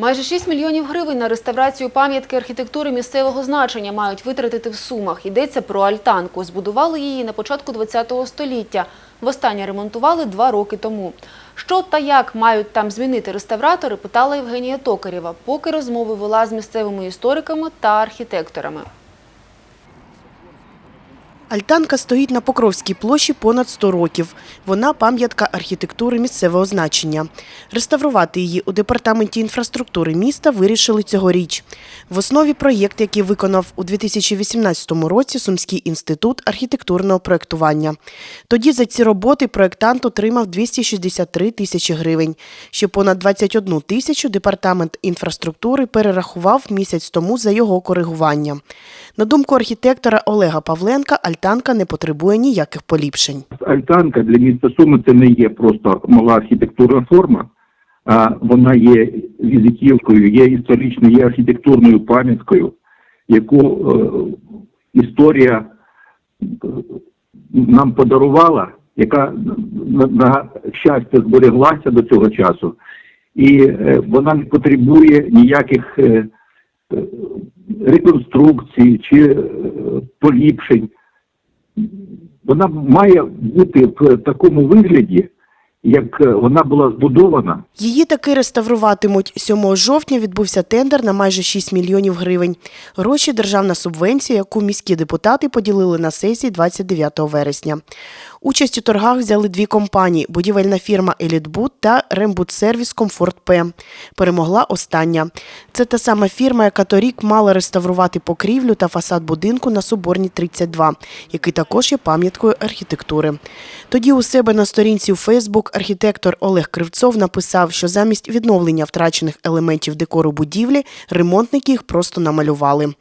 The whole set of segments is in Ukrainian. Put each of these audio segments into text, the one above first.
Майже 6 мільйонів гривень на реставрацію пам'ятки архітектури місцевого значення мають витратити в Сумах. Йдеться про альтанку. Збудували її на початку ХХ століття. Востаннє ремонтували два роки тому. Що та як мають там змінити реставратори, питала Євгенія Токарєва, поки розмови вела з місцевими істориками та архітекторами. Альтанка стоїть на Покровській площі понад 100 років. Вона пам'ятка архітектури місцевого значення. Реставрувати її у департаменті інфраструктури міста вирішили цьогоріч. В основі проєкт, який виконав у 2018 році Сумський інститут архітектурного проєктування. Тоді за ці роботи проєктант отримав 263 тисячі гривень. Ще понад 21 тисячу департамент інфраструктури перерахував місяць тому за його коригування. На думку архітектора Олега Павленка, альтанка не потребує ніяких поліпшень. Альтанка для міста Суми це не є просто мала архітектурна форма, а вона є візитівкою, є історичною, є архітектурною пам'яткою, яку е, історія е, нам подарувала, яка на, щастя збереглася до цього часу, і е, вона не потребує ніяких реконструкцій чи поліпшень вона має бути в такому вигляді, як е, вона була збудована. Її таки реставруватимуть. 7 жовтня відбувся тендер на майже 6 мільйонів гривень. Гроші – державна субвенція, яку міські депутати поділили на сесії 29 вересня. Участь у торгах взяли дві компанії – будівельна фірма «Елітбуд» та «Рембудсервіс Комфорт П». Перемогла остання. Це та сама фірма, яка торік мала реставрувати покрівлю та фасад будинку на Соборній 32, який також є пам'яткою архітектури. Тоді у себе на сторінці у Фейсбук архітектор Олег Кривцов написав, що замість відновлення втрачених елементів декору будівлі ремонтники їх просто намалювали.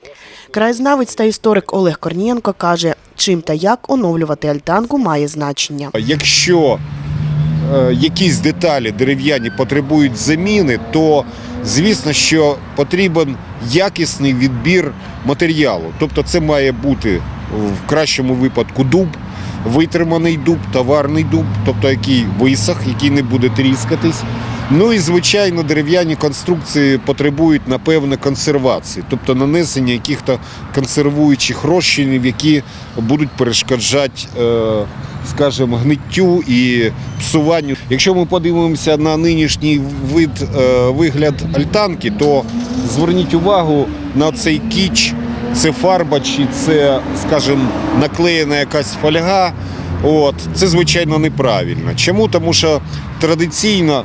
Краєзнавець та історик Олег Корнієнко каже, чим та як оновлювати альтанку має значення. Якщо е, якісь деталі дерев'яні потребують заміни, то звісно, що потрібен якісний відбір матеріалу. Тобто це має бути в кращому випадку дуб, витриманий дуб, товарний дуб, тобто який висох, який не буде тріскатись. Ну і звичайно, дерев'яні конструкції потребують напевне консервації, тобто нанесення якихось консервуючих розчинів, які будуть перешкоджати, е, скажімо, гниттю і псуванню. Якщо ми подивимося на нинішній вид е, вигляд альтанки, то зверніть увагу на цей кіч, це фарба чи це, скажімо, наклеєна якась фольга. От це звичайно неправильно. Чому? Тому що традиційно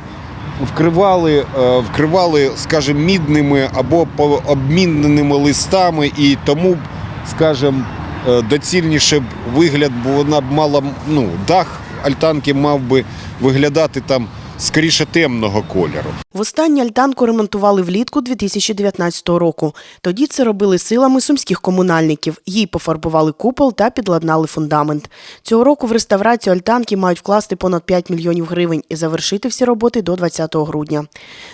вкривали, е, вкривали, скажімо, мідними або обмінними листами, і тому, скажімо, е, доцільніше б вигляд, бо вона б мала ну, дах альтанки мав би виглядати там скоріше темного кольору. Востаннє альтанку ремонтували влітку 2019 року. Тоді це робили силами сумських комунальників. Їй пофарбували купол та підладнали фундамент. Цього року в реставрацію альтанки мають вкласти понад 5 мільйонів гривень і завершити всі роботи до 20 грудня.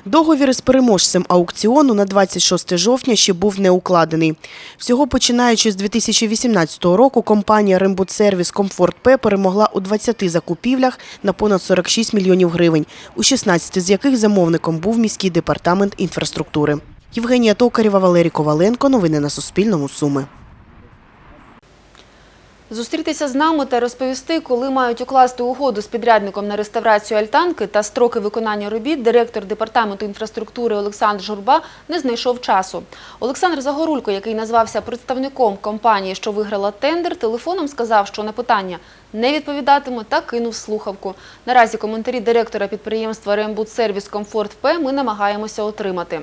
Договір із переможцем аукціону на 26 жовтня ще був не укладений. Всього починаючи з 2018 року компанія «Рембудсервіс Комфорт П» перемогла у 20 закупівлях на понад 46 мільйонів гривень, у 16 з яких замовником був міський департамент інфраструктури. Євгенія Токарєва, Валерій Коваленко. Новини на Суспільному. Суми. Зустрітися з нами та розповісти, коли мають укласти угоду з підрядником на реставрацію альтанки та строки виконання робіт, директор департаменту інфраструктури Олександр Журба не знайшов часу. Олександр Загорулько, який назвався представником компанії, що виграла тендер, телефоном сказав, що на питання не відповідатиме та кинув слухавку. Наразі коментарі директора підприємства «Рембудсервіс Комфорт П» ми намагаємося отримати.